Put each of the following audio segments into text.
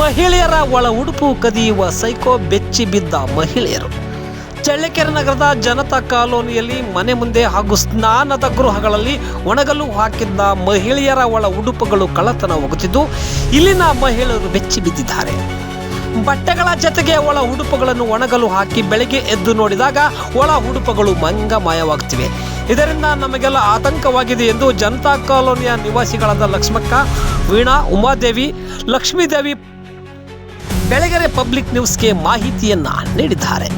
ಮಹಿಳೆಯರ ಒಳ ಉಡುಪು ಕದಿಯುವ ಸೈಕೋ ಬೆಚ್ಚಿ ಬಿದ್ದ ಮಹಿಳೆಯರು. ಚಳ್ಳಕೆರೆ ನಗರದ ಜನತಾ ಕಾಲೋನಿಯಲ್ಲಿ ಮನೆ ಮುಂದೆ ಹಾಗೂ ಸ್ನಾನದ ಗೃಹಗಳಲ್ಲಿ ಒಣಗಲು ಹಾಕಿದ್ದ ಮಹಿಳೆಯರ ಒಳ ಉಡುಪುಗಳು ಕಳ್ಳತನ ಹೋಗುತ್ತಿದ್ದು ಇಲ್ಲಿನ ಮಹಿಳೆಯರು ಬೆಚ್ಚಿ ಬಿದ್ದಿದ್ದಾರೆ. ಬಟ್ಟೆಗಳ ಜೊತೆಗೆ ಒಳ ಉಡುಪುಗಳನ್ನು ಒಣಗಲು ಹಾಕಿ ಬೆಳಗ್ಗೆ ಎದ್ದು ನೋಡಿದಾಗ ಒಳ ಉಡುಪುಗಳು ಮಂಗಮಯವಾಗ್ತಿವೆ ಇದರಿಂದ ನಮಗೆಲ್ಲ ಆತಂಕವಾಗಿದೆ ಎಂದು ಜನತಾ ಕಾಲೋನಿಯ ನಿವಾಸಿಗಳಾದ ಲಕ್ಷ್ಮಕ್ಕ, ವೀಣಾ, ಉಮಾದೇವಿ, ಲಕ್ಷ್ಮೀದೇವಿ ಬೆಳಗೆರೆ ಪಬ್ಲಿಕ್ ನ್ಯೂಸ್ಗೆ ಮಾಹಿತಿಯನ್ನ ನೀಡಿದ್ದಾರೆ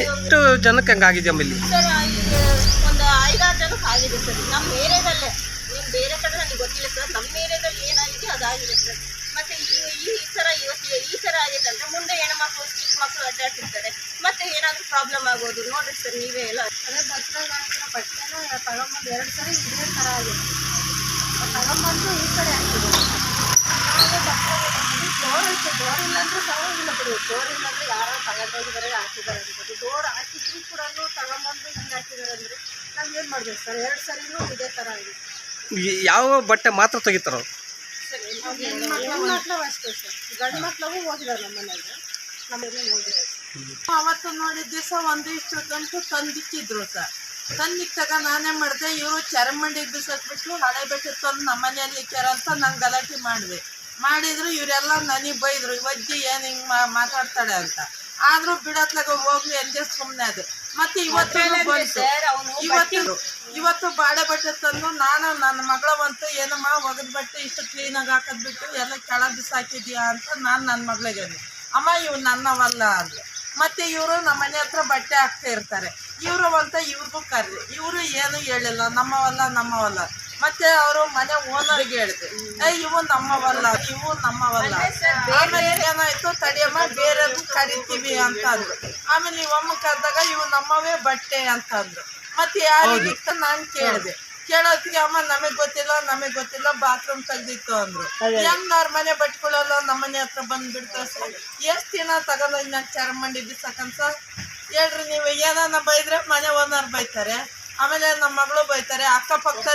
ಎಷ್ಟು ಜನಕ್ಕೆ ಹಂಗಾಗಿದೆ ಇಲ್ಲಿ? ಸರ್ ಒಂದು ಐದಾರು ಜನಕ್ಕೆ ಆಗಿದೆ ಸರ್. ನಮ್ಮ ಏರಿಯಾದಲ್ಲೇ. ಬೇರೆ ಕಡೆ ನನಗೆ ಗೊತ್ತಿಲ್ಲ ಸರ್. ಮಕ್ಕಳು ಅಡ್ಡಾಡ್ತಿರ್ತಾರೆ. ಮತ್ತೆ ಏನಾದರೂ ಪ್ರಾಬ್ಲಮ್ ಆಗೋದು ನೋಡ್ರಿ ಸರ್ ನೀವೇ ಎಲ್ಲ. ಅದೇ ಹಾಕಿರೋ ಬಟ್ಟೆನ ತಗೊಂಬಂದು ಎರಡು ಸರಿ ಇದೇ ಥರ ಆಗಿದೆ. ತಗೊಂಬಂದು ಈ ಕಡೆ ಹಾಕಿದ್ರು ಡೋರ್ ಐತೆ ಡೋರ್ ಇಲ್ಲಾಂದ್ರೆ ತಗೊಂಡಿಲ್ಲ ಬಿಡಿ. ಡೋರ್ ಇಲ್ಲಾಂದ್ರೆ ಯಾರೋ ತಗೊಂಡೋಗಿದ್ದಾರೆ ಹಾಕಿದ್ದಾರೆ ಅನ್ಬೋದು ಡೋರ್ ಹಾಕಿದ್ರು ಕೂಡ ತಗೊಂಬಂದು ಹಿಂಗೆ ಹಾಕಿದ್ದಾರೆ ಅಂದರೆ ನಾವು ಏನು ಮಾಡ್ಬೇಕು ಸರ್ ಎರಡು ಸರಿನೂ ಇದೇ ಥರ ಆಗಿದೆ. ಯಾವ ಬಟ್ಟೆ ಮಾತ್ರ ತೆಗಿತಾರ? ಹೆಣ್ಮಕ್ಳು ಅಷ್ಟೇ ಸರ್ ಗಂಡು ಮಕ್ಳಿಗೂ ಹೋಗಿದ್ದಾರೆ ನಮ್ಮ ಮನೆಗೆ ಅವತ್ತು ನೋಡಿದ ದಿವಸ ಒಂದಿಷ್ಟು ಗಂಟು ತಂದಿಕ್ಕಿದ್ರು ಸರ್. ತಂದಿಕ್ಕಾಗ ನಾನೇ ಮಾಡಿದೆ ಇವರು ಚರಮಂಡಿ ಬಿಸಾಕ್ಬಿಟ್ಟು ಹಳೆ ಬೆಟ್ಟ ತಂದು ನಮ್ಮ ಮನೆಯಲ್ಲಿ ಇಕ್ಕ್ಯಾರ ಅಂತ ನಾನು ಗಲಾಟೆ ಮಾಡಿದೆ. ಮಾಡಿದ್ರು ಇವರೆಲ್ಲ ನನಗೆ ಬೈದ್ರು ಇವಜ್ಜಿ ಏನು ಹಿಂಗ್ ಮಾತಾಡ್ತಾಳೆ ಅಂತ. ಆದ್ರೂ ಬಿಡತ್ಲಾಗ ಹೋಗ್ಲಿ ಅಂದೆ ಸುಮ್ನೆ ಅದು ಮತ್ತೆ ಇವತ್ತು ಇವತ್ತು ಇವತ್ತು ಬಾಳೆ ಬಟ್ಟೆ ತಂದು ನಾನು ನನ್ನ ಮಗಳವಂತೂ ಏನಮ್ಮ ಒಗದ ಬಟ್ಟೆ ಇಷ್ಟು ಕ್ಲೀನಾಗಿ ಹಾಕೋದ್ ಬಿಟ್ಟು ಎಲ್ಲ ಕೆಳ ಬಿಸಾಕಿದ್ಯಾ ಅಂತ ನಾನು ನನ್ನ ಮಗಳಿಗೆ. ಅಮ್ಮ ಇವು ನನ್ನವಲ್ಲ ಅಂದ್ರು. ಮತ್ತೆ ಇವರು ನಮ್ಮ ಮನೆ ಹತ್ರ ಬಟ್ಟೆ ಹಾಕ್ತಾ ಇರ್ತಾರೆ. ಇವರು ಅಂತ ಇವ್ರಿಗೂ ಕರ್ರಿ. ಇವರು ಏನು ಹೇಳಿಲ್ಲ, ನಮ್ಮವಲ್ಲ ನಮ್ಮವಲ್ಲ. ಮತ್ತೆ ಅವರು ಮನೆ ಓನರ್ಗೆ ಹೇಳಿದೆ ಏ ಇವು ನಮ್ಮವಲ್ಲ ಇವು ನಮ್ಮವಲ್ಲ. ಆಮೇಲೆ ಏನಾಯ್ತು, ತಡಿಯಮ್ಮ, ಬೇರೆದು ಕರಿತೀವಿ ಅಂತ ಅಂದ್ರು. ಆಮೇಲೆ ಇವಮ್ಮ ಕರೆದಾಗ ಇವು ನಮ್ಮವೇ ಬಟ್ಟೆ ಅಂತ ಅಂದ್ರು. ಮತ್ತೆ ಯಾರಿಗೆ ನಾನು ಕೇಳಿದೆ. ಕೇಳೋತ್ತಿಗೆ ಅಮ್ಮ ನಮಗ್ ಗೊತ್ತಿಲ್ಲ ನಮಗ್ ಗೊತ್ತಿಲ್ಲ ಬಾತ್ರೂಮ್ ತೆಗ್ದಿತ್ತು ಅಂದ್ರು. ಹೆಂಗ್ ಅವ್ರ ಮನೆ ಬಟ್ಕೊಳ್ಳಲ್ಲ ನಮ್ಮ ಮನೆ ಹತ್ರ ಬಂದ್ಬಿಡ್ತಾ ಸರ್ ಎಷ್ಟ್ ದಿನ ತಗೊಂಡ್ ಇನ್ನ ಚರ್ಮಂಡಿ ಬಿಸಾಕಂತ ಸರ್? ಹೇಳ್ರಿ ನೀವು ಏನಾನ ಬೈದ್ರೆ ಮನೆ ಓನರ್ ಬೈತಾರೆ ಆಮೇಲೆ ನಮ್ಮ ಮಗಳು ಬೈತಾರೆ ಅಕ್ಕಪಕ್ಕ